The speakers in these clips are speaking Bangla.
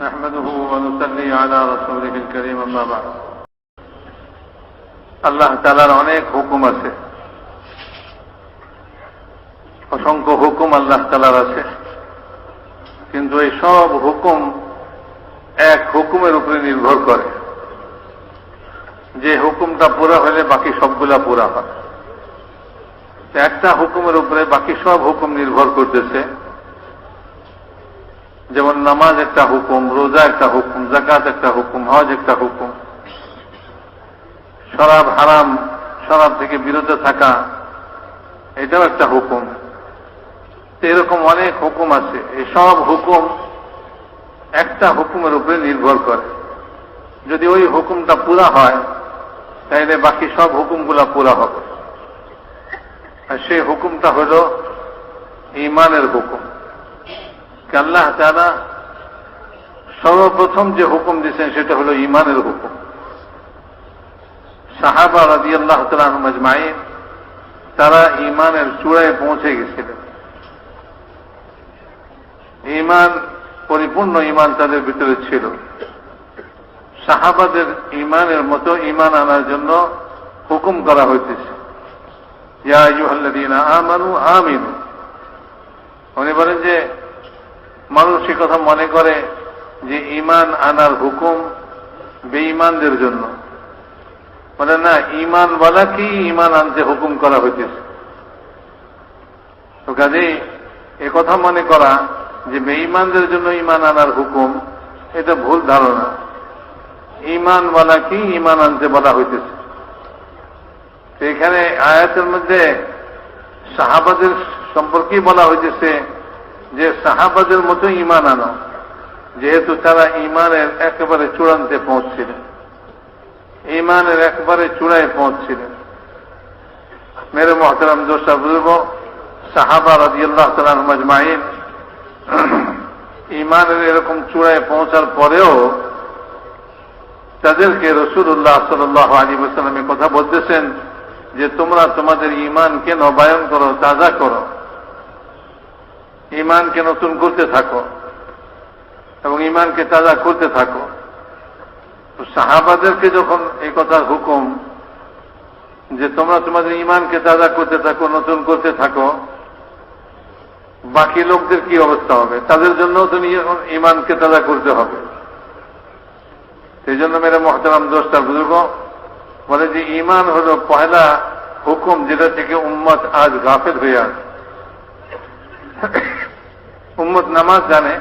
نحمده ونصلي على رسوله الكريم أما بعد আল্লাহ তালার অনেক হুকুম আছে অসংখ্য হুকুম আল্লাহ তালার আছে কিন্তু এই সব হুকুম এক হুকুমের উপরে নির্ভর করে যে হুকুমটা পুরা হলে বাকি সবগুলা পুরা হয় তো একটা হুকুমের উপরে বাকি সব হুকুম নির্ভর করতেছে যেমন নামাজ একটা হুকুম, রোজা একটা হুকুম জাকাত একটা হুকুম, হজ একটা হুকুম। শরাব হারাম, শরাব থেকে বিরত থাকা, এটাও একটা হুকুম। এরকম অনেক হুকুম আছে। এই সব হুকুম একটা হুকুমের উপরে নির্ভর করে। যদি ওই হুকুমটা পুরা হয় তাহলে বাকি সব হুকুমগুলা পুরা হবে। আর সেই হুকুমটা হল ইমানের হুকুম। আল্লাহ তারা সর্বপ্রথম যে হুকুম দিচ্ছেন সেটা হলো ইমানের হুকুম। সাহাবা রাজি আল্লাহ মাজমাইন তারা ইমানের চূড়ায় পৌঁছে গেছিলেন। ইমান পরিপূর্ণ ইমান তাদের ভিতরে ছিল। সাহাবাদের ইমানের মতো ইমান আনার জন্য হুকুম করা হইতেছে। আমানু আমিনু। উনি বলেন যে মানুষ সে কথা মনে করে যে ইমান আনার হুকুম বেঈমানদের জন্য। বলে, না ইমান বলা কি? ইমান আনতে হুকুম করা হইতেছে। তো কাজে কথা মনে করা যে বেঈমানদের জন্য ইমান আনার হুকুম, এটা ভুল ধারণা। ইমান বলা কি? ইমান আনতে বলা হইতেছে। এখানে আয়াতের মধ্যে সাহাবাদের সম্পর্কেই বলা হইতেছে যে সাহাবাদের মতো ইমান আনো, যেহেতু তারা ইমানের একেবারে চূড়ান্তে পৌঁছছিলেন। ইমানের একবারে চূড়ায় পৌঁছছিলেন। মেরে মহতরাম দোষা বুজুর্গ, সাহাবা রাজিয়াল্লাহ তালান মজমাইন ইমানের এরকম চূড়ায় পৌঁছার পরেও তাদেরকে রসুল্লাহ সাল্লাহ আলী সাল্লামে কথা বলতেছেন যে, তোমরা তোমাদের ইমানকে নবায়ন করো, তাজা করো? ইমানকে নতুন করতে থাকো এবং ইমানকে তাজা করতে থাকো। সাহাবাদেরকে যখন এই কথার হুকুম যে তোমরা তোমাদের ইমানকে তাজা করতে থাকো, নতুন করতে থাকো, বাকি লোকদের কি অবস্থা হবে? তাদের জন্য তো ইমানকে তাজা করতে হবে। সেই জন্য মেরে মহতারাম দোষটা বুজুর্গ, বলে যে ইমান হল পয়লা হুকুম যেটা থেকে উম্মত আজ গাফেল হয়ে আছে উম্মত নামাজ জানে,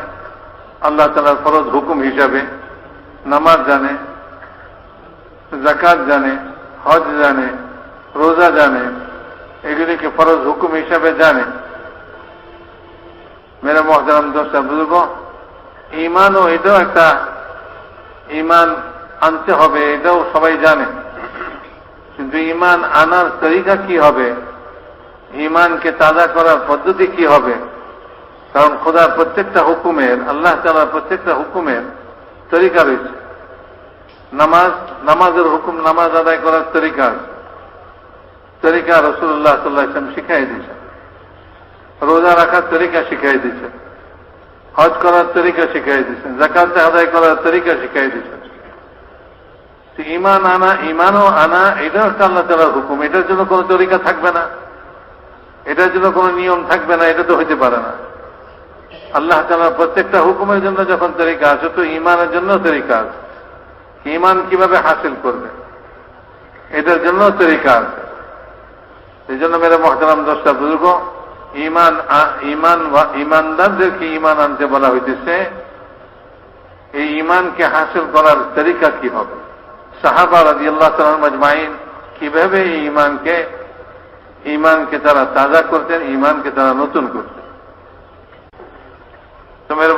আল্লাহ তালার ফরজ হুকুম হিসাবে। নামাজ জানে জাকাত জানে, হজ জানে, রোজা জানে, এগুলিকে ফরজ হুকুম হিসাবে জানে। মেরা মহতারাম দোষটা বুজুর্গ ইমানও এটাও একটা ইমান আনতে হবে, এটাও সবাই জানে। কিন্তু ইমান আনার তরিকা কি হবে? ইমানকে তাজা করার পদ্ধতি কি হবে? কারণ খোদার প্রত্যেকটা হুকুমের, আল্লাহ তালার প্রত্যেকটা হুকুমের তরিকা রয়েছে। নামাজ, নামাজের হুকুম নামাজ আদায় করার তরিকা তরিকা রসুল্লাহ সাল্লাহ ইসলাম শিখাই দিয়েছেন। রোজা রাখার তরিকা শিখাই দিয়েছেন। হজ করার তরিকা শিখাই দিয়েছেন। জাকাত আদায় করার তরিকা শিখাই দিয়েছেন। ইমান আনা ইমানও আনা, এটাও একটা আল্লাহ তালার হুকুম। এটার জন্য কোনো তরিকা থাকবে না। এটার জন্য কোনো নিয়ম থাকবে না। এটা তো হইতে পারে না। আল্লাহ তালার প্রত্যেকটা হুকুমের জন্য যখন তরিকা আছে, তো ইমানের জন্য তরিকা আছে। ইমান কীভাবে হাসিল করবে? এটার জন্য তরিকা আছে। এই জন্য মেরে মহতারাম দশটা বুজুর্গ ইমান ইমান ইমানদারদেরকে ইমান আনতে বলা হইতেছে, এই ইমানকে হাসিল করার তরিকা কি হবে? সাহাবা রাজি আল্লাহ মজমাইন কীভাবে এই ইমানকে ইমানকে তারা তাজা করতেন ইমানকে তারা নতুন করতেন? তো মেরে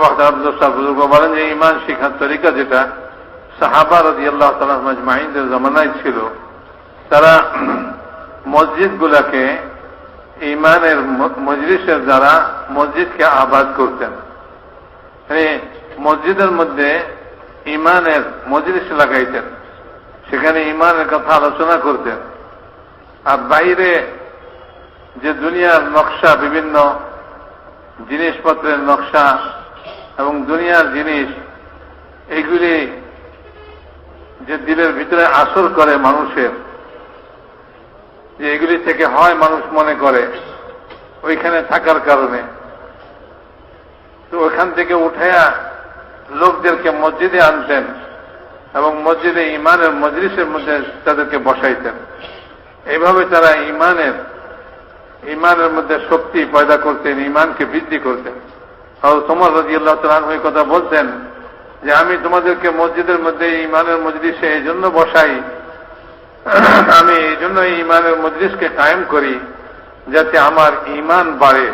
বুজুর্গ বলেন যে, ইমান শিখার তরিকা যেটা, সাহাবা রাজি আল্লাহ তালা জমানায় ছিল, তারা মসজিদ গুলাকে ইমানের মজলিসের দ্বারা মসজিদকে আবাদ করতেন। মানে মসজিদের মধ্যে ইমানের মজলিস লাগাইতেন। সেখানে ইমানের কথা আলোচনা করতেন। আর বাইরে যে দুনিয়ার নকশা, বিভিন্ন জিনিসপত্রের নকশা এবং দুনিয়ার জিনিস এইগুলি যে দিলের ভিতরে আসর করে মানুষের, যে এগুলি থেকে হয় মানুষ মনে করে, ওইখানে থাকার কারণে। তো ওইখান থেকে উঠাইয়া লোকদেরকে মসজিদে আনতেন এবং মসজিদে ইমানের মজলিসের মধ্যে তাদেরকে বসাইতেন। এইভাবে তারা ইমানের ইমানের মধ্যে শক্তি পয়দা করতেন, ইমানকে বৃদ্ধি করতেন। তোমার রাজি আল্লাহ তালন ওই কথা বলতেন যে, আমি তোমাদেরকে মসজিদের মধ্যে ইমানের মজলিসে এই জন্য বসাই। আমি এই জন্য ইমানের মজলিসকে কায়েম করি যাতে আমার ইমান বাড়ে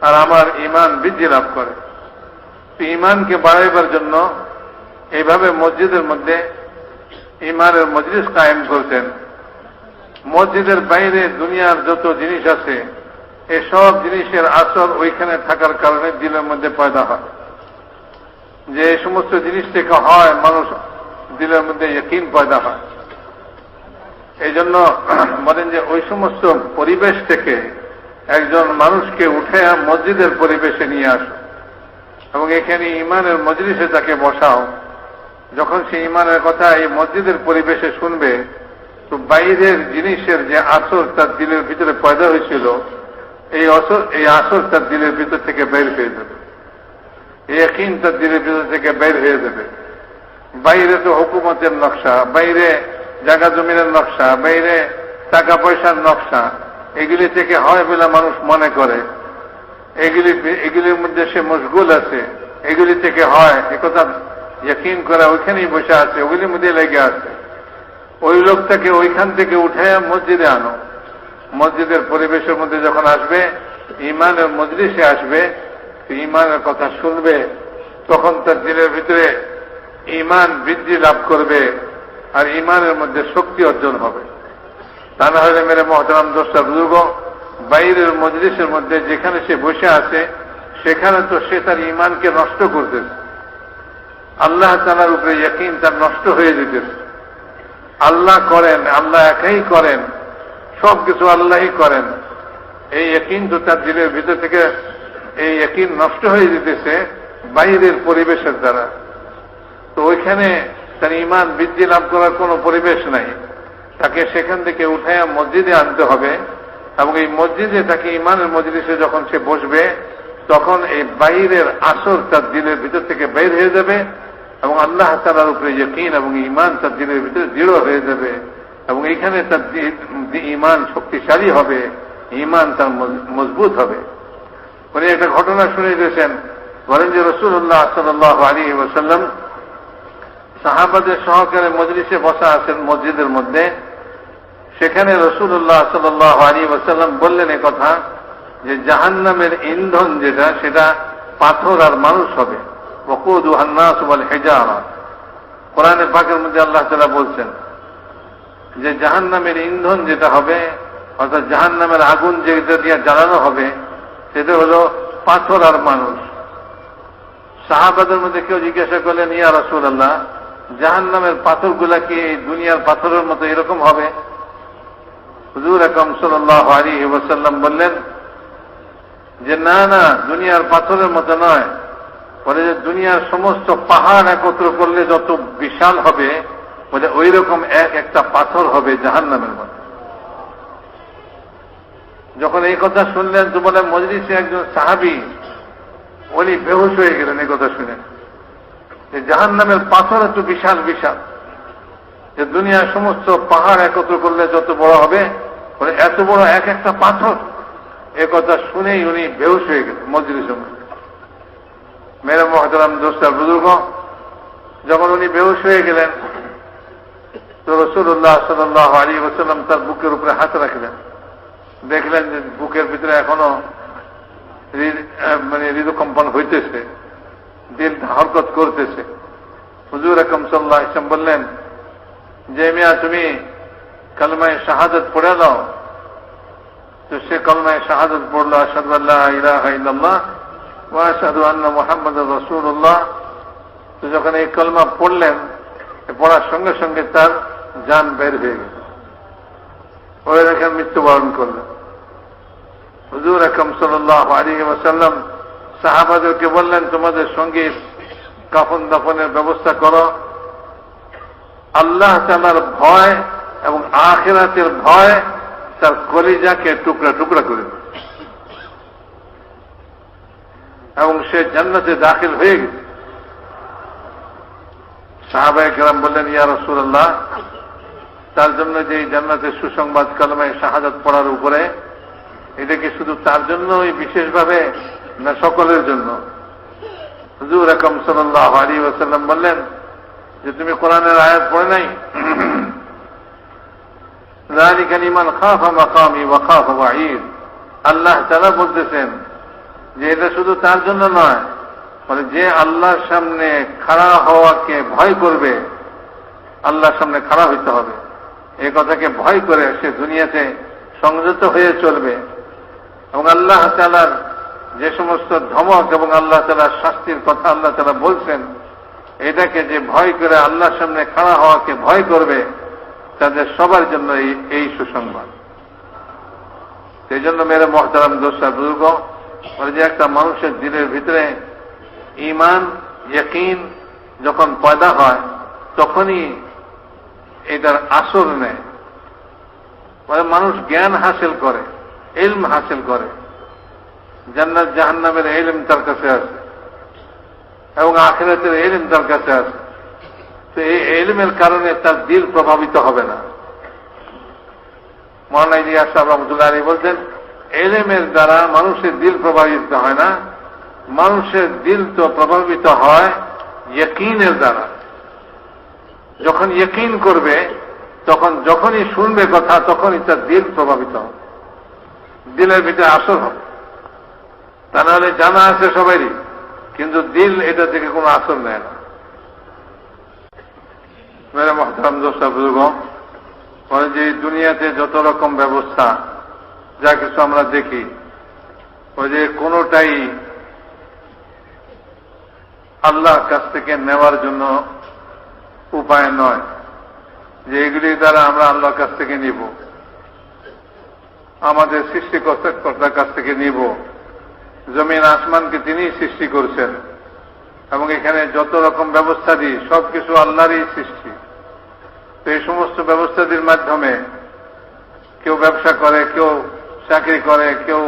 আর আমার ইমান বৃদ্ধি লাভ করে। ইমানকে বাড়াইবার জন্য এইভাবে মসজিদের মধ্যে ইমানের মজলিস কায়েম করতেন। মসজিদের বাইরে দুনিয়ার যত জিনিস আছে এসব জিনিসের আসর ওইখানে থাকার কারণে দিলের মধ্যে পয়দা হয়। যে এই সমস্ত জিনিস থেকে হয়, মানুষ দিলের মধ্যে ইয়কিন পয়দা হয়। এই জন্য বলেন যে ওই সমস্ত পরিবেশ থেকে একজন মানুষকে উঠে মসজিদের পরিবেশে নিয়ে আসো। এবং এখানে ইমানের মজলিসে তাকে বসাও। যখন সে ইমানের কথা এই মসজিদের পরিবেশে শুনবে, তো বাইরের জিনিসের যে আসর তার দিলের ভিতরে পয়দা হয়েছিল এই আসর এই আসর তার দিলের ভিতর থেকে বের হয়ে যাবে। একই তার দিলের ভিতর থেকে বের হয়ে যাবে। বাইরে তো হুকুমতের নকশা, বাইরে জায়গা জমিনের নকশা, বাইরে টাকা পয়সার নকশা, এগুলি থেকে হয় বলে মানুষ মনে করে। এগুলি, এগুলির মধ্যে সে মশগুল আছে, এগুলি থেকে হয় একথা ইয়কিন করা ওইখানেই বসে আছে, ওগুলির মধ্যে লেগে আছে। ওই লোকটাকে ওইখান থেকে উঠে মসজিদে আনো। মসজিদের পরিবেশের মধ্যে যখন আসবে ইমানের মজলিসে আসবে ইমানের কথা শুনবে, তখন তার দিনের ভিতরে ইমান বৃদ্ধি লাভ করবে আর ইমানের মধ্যে শক্তি অর্জন হবে। তা না হলে মেরে মহতরাম দোষটা বুজুর্গ, বাইরের মজলিসের মধ্যে যেখানে সে বসে আছে, সেখানে তো সে তার ইমানকে নষ্ট করতেছে। আল্লাহ তালার উপরে ইয়কিন তার নষ্ট হয়ে যেতেছে। আল্লাহ করেন, আল্লাহ একাই করেন। সব কিছু আল্লাহই করেন। এই একইন তো তার দিলের ভিতর থেকে এই একইন নষ্ট হয়ে যেতেছে বাইরের পরিবেশের দ্বারা। তো ওইখানে তার ইমান বৃদ্ধি লাভ করার কোনো পরিবেশ নাই। তাকে সেখান থেকে উঠাইয়া মসজিদে আনতে হবে এবং এই মসজিদে তাকে ইমানের মজলিসে যখন সে বসবে, তখন এই বাইরের আসর তার দিলের ভিতর থেকে বের হয়ে যাবে এবং আল্লাহ তালার উপরে ইয়কিন এবং ইমান তার দিলের ভিতরে দৃঢ় হয়ে যাবে। এবং এখানে তার ইমান শক্তিশালী হবে ইমান তার মজবুত হবে। উনি একটা ঘটনা শুনে দিয়েছেন বলেন যে রসুল্লাহ সাল্লাহ আলী ওসাল্লাম সাহাবাদের সহকারে মজলিসে বসা আছেন মসজিদের মধ্যে। সেখানে রসুল্লাহ সাল্লাহ আলী ওসাল্লাম বললেন কথা যে জাহান্নামের ইন্ধন যেটা, সেটা পাথর আর মানুষ হবে। বকুদ হান্নাস বল হেজারা। কোরআনের পাকের মধ্যে আল্লাহ তালা বলছেন যে জাহান নামের ইন্ধন যেটা হবে, অর্থাৎ জাহান নামের আগুন যেটা দিয়ে জ্বালানো হবে, সেটা হলো পাথর আর মানুষ। সাহাবাদের মধ্যে কেউ জিজ্ঞাসা করলেন, ইয়া রসুল আল্লাহ জাহান নামের পাথরগুলা কি এই দুনিয়ার পাথরের মতো এরকম হবে? হুজুর আকম সাল্লাহ আলী ওসাল্লাম বললেন যে, না না, দুনিয়ার পাথরের মতো নয়। বলে যে, দুনিয়ার সমস্ত পাহাড় একত্র করলে যত বিশাল হবে বলে ওই রকম এক একটা পাথর হবে জাহান নামের মধ্যে। যখন এই কথা শুনলেন, তো বলে মজলিসে একজন সাহাবি, উনি বেহুশ হয়ে গেলেন এই কথা শুনে। যে জাহান নামের পাথর এত বিশাল বিশাল। যে দুনিয়ার সমস্ত পাহাড় একত্র করলে যত বড় হবে, বলে এত বড় এক একটা পাথর। এ কথা শুনেই উনি বেহুশ হয়ে গেলেন মজলিসের মধ্যে। মেরে দোস্তার বুজুর্গ, যখন উনি বেহুশ হয়ে গেলেন তো রসুল্লাহ সাল্লাহ আলী ওসাল্লাম তার বুকের উপরে হাত রাখলেন। দেখলেন যে বুকের ভিতরে এখনও মানে হৃদকম্পন হইতেছে, দিল হরকত করতেছে। হুজুর আকম সাল্লাহ ইসলাম বললেন, যে মিয়া, তুমি কলমায় শাহাদত পড়ে দাও তো সে কলমায় শাহাদত পড়ল আসাদ ইলাহা ইল্লাল্লাহ ওয়াসাদু মোহাম্মদ রসুল্লাহ তো যখন এই কলমা পড়লেন পড়ার সঙ্গে সঙ্গে তার যান বের হয়ে গেল ওই রেখে মৃত্যুবরণ করলেন হুজুর আকম সাল্লাহ আলী ওসাল্লাম সাহাবাদেরকে বললেন, তোমাদের সঙ্গে কাফন দাফনের ব্যবস্থা করো। আল্লাহ তালার ভয় এবং আখেরাতের ভয় তার কলিজাকে টুকরা টুকরা করে এবং সে জান্নাতে দাখিল হয়ে গেছে। সাহাবায় গ্রাম বললেন, ইয়া রসুল্লাহ তার জন্য যে জান্নাতের সুসংবাদ কলমে শাহাদাত পড়ার উপরে, এটা কি শুধু তার জন্যই বিশেষভাবে না সকলের জন্য? হুজুর আকম সাল্লাহ আলী ওসাল্লাম বললেন যে তুমি কোরআনের আয়াত পড়ে নাই? রানিকা ইমান খাফা মাকামি ওয়াখাফা ওয়াহিদ আল্লাহ তারা বলতেছেন যে এটা শুধু তার জন্য নয় মানে যে আল্লাহর সামনে খাড়া হওয়াকে ভয় করবে, আল্লাহর সামনে খাড়া হইতে হবে। এ কথাকে ভয় করে সে দুনিয়াতে সংযত হয়ে চলবে। এবং আল্লাহ তালার যে সমস্ত ধমক এবং আল্লাহ তালার শাস্তির কথা আল্লাহ তালা বলছেন, এটাকে যে ভয় করে আল্লাহর সামনে খাড়া হওয়াকে ভয় করবে, তাদের সবার জন্য এই সুসংবাদ। সেই জন্য মেরে মহতারাম দোষা দুর্গ যে একটা মানুষের দিলের ভিতরে ইমান যখন পয়দা হয়, তখনই এটার আসর নেয় মানে মানুষ জ্ঞান হাসিল করে এলম হাসিল করে। জান্নাত জাহান্নামের এলম তার কাছে আছে। এবং আখেরাতের এলম তার কাছে আছে। তো এই এলমের কারণে তার দিল প্রভাবিত হবে না। মহানা ইলিয়াস সাহেব রহমতুল্লাহ আলী বলছেন এলেমের দ্বারা মানুষের দিল প্রভাবিত হয় না। মানুষের দিল তো প্রভাবিত হয় ইয়কিনের দ্বারা। যখন ইয়কিন করবে, তখন যখনই শুনবে কথা, তখনই তার দিল প্রভাবিত হবে। দিলের ভিতরে আসর হবে। তা নাহলে জানা আছে সবারই কিন্তু দিল এটা থেকে কোনো আসর নেয় না। মেরে মহতারাম দোষা বুজুর্গ মানে যে দুনিয়াতে যত রকম ব্যবস্থা, যা কিছু আমরা দেখি, ওই যে কোনোটাই আল্লাহর কাছ থেকে নেওয়ার জন্য উপায় নয়, যে এগুলির দ্বারা আমরা আল্লাহর কাছ থেকে নিব। আমাদের সৃষ্টিকর্তার কাছ থেকে নিব। জমিন, আসমানকে তিনি সৃষ্টি করছেন। এবং এখানে যত রকম ব্যবস্থা দিই সবকিছু আল্লাহরই সৃষ্টি। তো এই সমস্ত ব্যবস্থাদির মাধ্যমে কেউ ব্যবসা করে, কেউ চাকরি করে, কেউ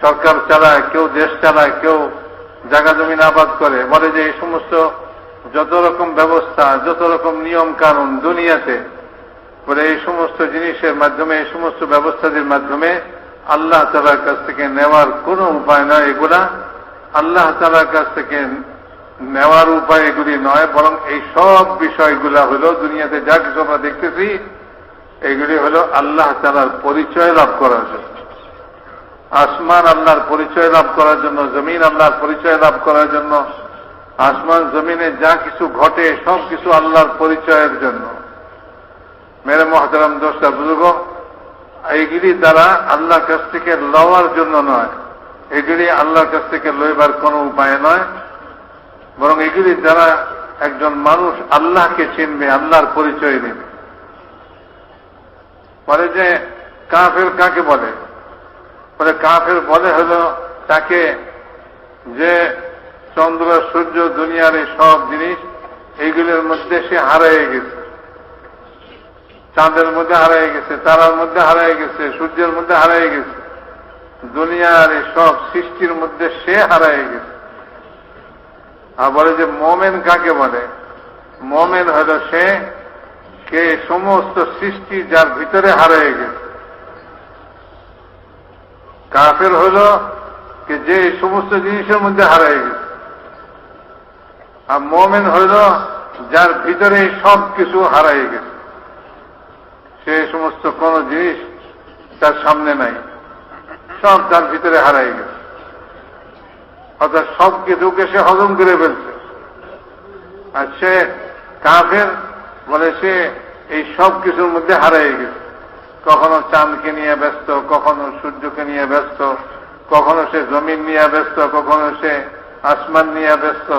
সরকার চালায়, কেউ দেশ চালায়, কেউ জায়গা জমিন আবাদ করে, বলে যে এই সমস্ত যত রকম ব্যবস্থা, যত রকম নিয়ম কানুন দুনিয়াতে বলে এই সমস্ত জিনিসের মাধ্যমে, এই সমস্ত ব্যবস্থাদের মাধ্যমে আল্লাহ তালার কাছ থেকে নেওয়ার কোনো উপায় নয় এগুলা। আল্লাহ তালার কাছ থেকে নেওয়ার উপায় এগুলি নয়, বরং এই সব বিষয়গুলা হল দুনিয়াতে যা কিছু আমরা দেখতেছি, এগুলি হল আল্লাহ তালার পরিচয় লাভ করার জন্য। আসমান আল্লাহর পরিচয় লাভ করার জন্য, জমিন আল্লাহর পরিচয় লাভ করার জন্য আসমান, জমিনে যা কিছু ঘটে, সব কিছু আল্লাহর পরিচয়ের জন্য। মেরে মহাতারাম দোষটা বুঝব এইগুলি দ্বারা আল্লাহর কাছ থেকে লওয়ার জন্য নয়। এগুলি আল্লাহর কাছ থেকে লইবার কোনো উপায় নয়। বরং এগুলি দ্বারা একজন মানুষ আল্লাহকে চিনবে, আল্লাহর পরিচয় নেবে। বলে যে, কাফের কাকে বলে? বলে, কাফের বলে হল তাকে যে চন্দ্র, সূর্য, দুনিয়ার এই সব জিনিস, এইগুলির মধ্যে সে হারিয়ে গেছে। চাঁদের মধ্যে হারিয়ে গেছে, তারার মধ্যে হারিয়ে গেছে, সূর্যের মধ্যে হারিয়ে গেছে। দুনিয়ার এই সব সৃষ্টির মধ্যে সে হারিয়ে গেছে। আর বলে যে মোমেন কাকে বলে? মোমেন হল সে কে সমস্ত সৃষ্টি যার ভিতরে হারিয়ে গেছে। কাফের হল যে সমস্ত জিনিসের মধ্যে হারিয়ে গেছে। আর মোমেন হইল যার ভিতরে সব কিছু হারাই গেছে। সে সমস্ত কোন জিনিস তার সামনে নাই, সব তার ভিতরে হারাই গেছে। অর্থাৎ সব কিছুকে সে হজম করে ফেলছে। আর সে কাফের বলে সে এই সব কিছুর মধ্যে হারাই গেছে। কখনো চাঁদকে নিয়ে ব্যস্ত, কখনো সূর্যকে নিয়ে ব্যস্ত, কখনো সে জমিন নিয়ে ব্যস্ত, কখনো সে আসমান নিয়ে ব্যস্ত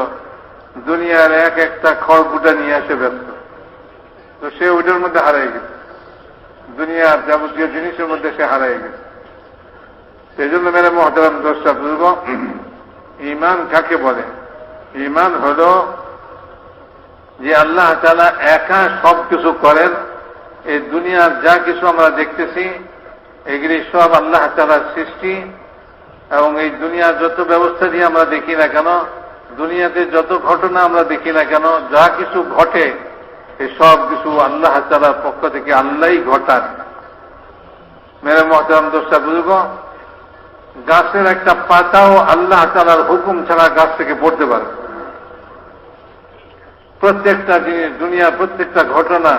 দুনিয়ার এক একটা খড়কুটা নিয়ে আসে ব্যস্ত। তো সে ওইটার মধ্যে হারাই গেছে। দুনিয়ার যাবতীয় জিনিসের মধ্যে সে হারাই গেছে। সেই জন্য মেরে মহতারাম দোষটা বুঝব ইমান কাকে বলে? ইমান হল যে আল্লাহ তালা একা সব কিছু করেন, এই দুনিয়ার যা কিছু আমরা দেখতেছি, এগুলি সব আল্লাহ তালার সৃষ্টি, এবং এই দুনিয়ার যত ব্যবস্থা দিয়ে আমরা দেখি না কেন দুনিয়াতে যত ঘটনা আমরা দেখি না কেন, যা কিছু ঘটে সব কিছু আল্লাহ তালার পক্ষ থেকে আল্লাহই ঘটান। মেরে মহতারাম দোষটা বুঝব গাছের একটা পাতাও আল্লাহ তালার হুকুম ছাড়া গাছ থেকে পড়তে পারে প্রত্যেকটা জিনিস, দুনিয়ার প্রত্যেকটা ঘটনা,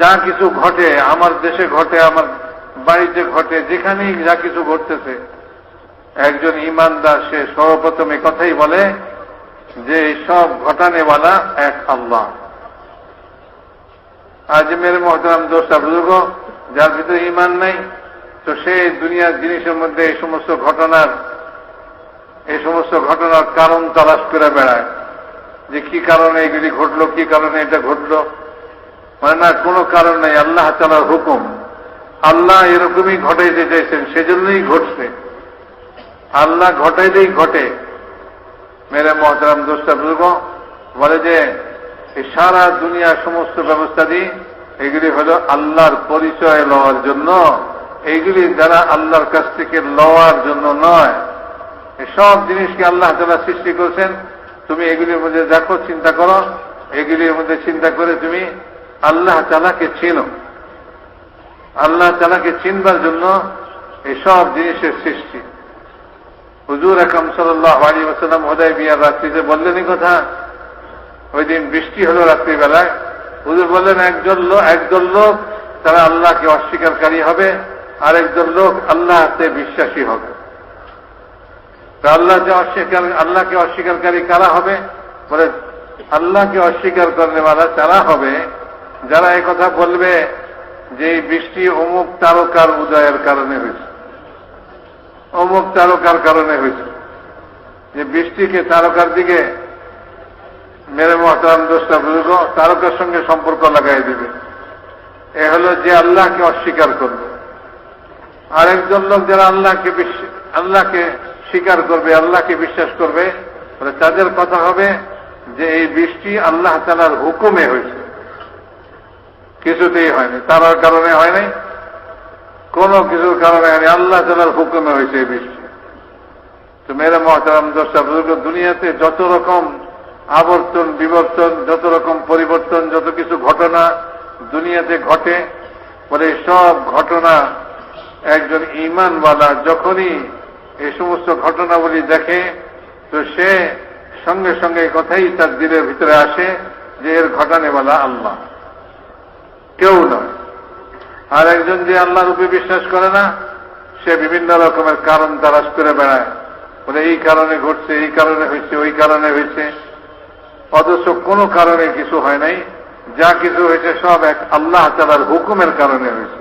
যা কিছু ঘটে, আমার দেশে ঘটে, আমার বাড়িতে ঘটে, যেখানেই যা কিছু ঘটতেছে একজন ইমানদার, সে সর্বপ্রথম কথাই বলে যে সব ঘটানেওয়ালা এক আল্লাহ। আজ মেরে মহতারাম দোষটা বুঝুক যার ভিতরে ইমান নাই, তো সে দুনিয়ার জিনিসের মধ্যে এই সমস্ত ঘটনার, এই সমস্ত ঘটনার কারণ তালাশ করে বেড়ায়। যে কি কারণে এগুলি ঘটলো, কি কারণে এটা ঘটলো? মানে না কোনো কারণ নেই, আল্লাহ তালার হুকুম। আল্লাহ এরকমই ঘটাইতে চাইছেন, সেজন্যই ঘটছে। আল্লাহ ঘটাইলেই ঘটে। মেরে মহতারাম দোষটা বুঝব বলে যে সারা দুনিয়ার সমস্ত ব্যবস্থা দিয়ে এগুলি হলো আল্লাহর পরিচয় লওয়ার জন্য। এইগুলি যারা আল্লাহর কাছ থেকে লওয়ার জন্য নয়। সব জিনিসকে আল্লাহ তালা সৃষ্টি করছেন। তুমি এগুলির মধ্যে দেখো, চিন্তা করো। এগুলির মধ্যে চিন্তা করে তুমি আল্লাহ তালাকে চেনো। আল্লাহ তালাকে চিনবার জন্য এই সব জিনিসের সৃষ্টি। হুজুর আকরম সাল্লাহ আলী ওসালাম হোদায় বিয়ার রাত্রিতে বললেন, এই কথা? ওই দিন বৃষ্টি হলো রাত্রিবেলায়। হুজুর বললেন, একজন লোক একজন লোক, তারা আল্লাহকে অস্বীকারী হবে আর একজন লোক আল্লাহতে বিশ্বাসী হবে। তা আল্লাহ যে অস্বীকার আল্লাহকে অস্বীকারী কারা হবে? বলে, আল্লাহকে অস্বীকার করেনেওয়ালা তারা হবে, যারা কথা বলবে যে বৃষ্টি অমুক তারকার উদয়ের কারণে হয়েছে। অমুক তারকার কারণে হয়েছে। যে বৃষ্টিকে তারকার দিকে মেরে মহতারাম দোষটা বুঝব তারকার সঙ্গে সম্পর্ক লাগাই দিবে। এ হলো যে আল্লাহকে অস্বীকার করবে। আরেকজন লোক যারা আল্লাহকে আল্লাহকে স্বীকার করবে, আল্লাহকে বিশ্বাস করবে, তাহলে তাদের কথা হবে যে এই বৃষ্টি আল্লাহ তালার হুকুমে হয়েছে। কিছুতেই হয়নি, তারার কারণে হয় নাই। কোন কিছুর কারণে হয়নি আল্লাহ তালার হুকুমে হয়েছে এই বৃষ্টি তো মেরে মহতারাম দশটা বুজুর্গ, দুনিয়াতে যত রকম আবর্তন, বিবর্তন, যত রকম পরিবর্তন, যত কিছু ঘটনা দুনিয়াতে ঘটে বলে সব ঘটনা একজন ইমানওয়ালা যখনই এই সমস্ত ঘটনাবলী দেখে, তো সে সঙ্গে সঙ্গে কথাই তার দিলের ভিতরে আসে যে এর ঘটানেওয়ালা আল্লাহ। কেউ নয়। আর একজন যে আল্লাহ রূপে বিশ্বাস করে না, সে বিভিন্ন রকমের কারণ তারা করে বেড়ায়। বলে, এই কারণে ঘটছে, এই কারণে হয়েছে, ওই কারণে হয়েছে। অথচ কোনো কারণে কিছু হয় নাই। যা কিছু হয়েছে সব এক আল্লাহ তালার হুকুমের কারণে হয়েছে।